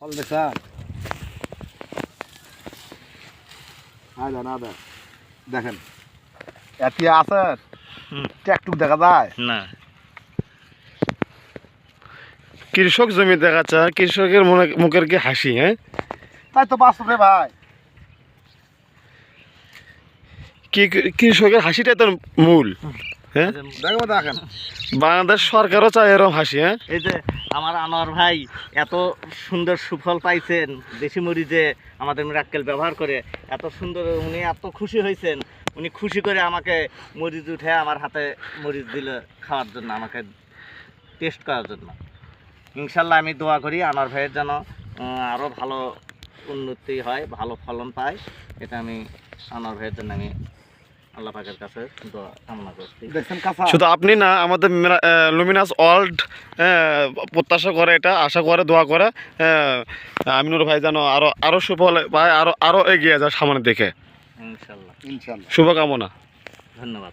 ফল দেখছেন আয় দেন আয় দেন দেখেন এটি আছে। ট্যাকটুক দেখা যায়? না। কৃষক জমি দেখাচ্ছে আর কৃষকের মনে- মুখের কি হাসি হ্যাঁ? তাই তো বাস্তব রে ভাই। কি কৃষকের হাসিটাই তো মূল হ্যাঁ? দেখো দেখেন। বাংলাদেশ সরকারও চায় এরকম হাসি হ্যাঁ? এই যে আমার আনোয়ার ভাই এত সুন্দর সুফল পাইছেন দেশি মরিচে আমাদের মিরাক্কেল ব্যবহার করে, এত সুন্দর উনি এত খুশি হয়েছেন উনি খুশি করে আমাকে মরিচ উঠে আমার হাতে মরিচ দিল খাওয়ার জন্য, আমাকে টেস্ট করার জন্য। ইনশাল্লাহ আমি দোয়া করি আনোয়ার ভাইয়ের যেন আরও ভালো উন্নতি হয়, ভালো ফলন পায়। এটা আমি আনোয়ার ভাইয়ের জন্য আমি আল্লাহ পাকের কাছে দোয়া কামনা করছি। শুধু আপনি না আমাদের লুমিনাস ওয়ার্ল্ড প্রত্যাশা করে এটা আশা করে দোয়া করে। আমিনুর ভাই যেন আরও আরও সুফল পায় আরও আরও এগিয়ে যায় সামনের দিকে। ইনশাল্লাহ। ইনশাল্লাহ। শুভকামনা। ধন্যবাদ।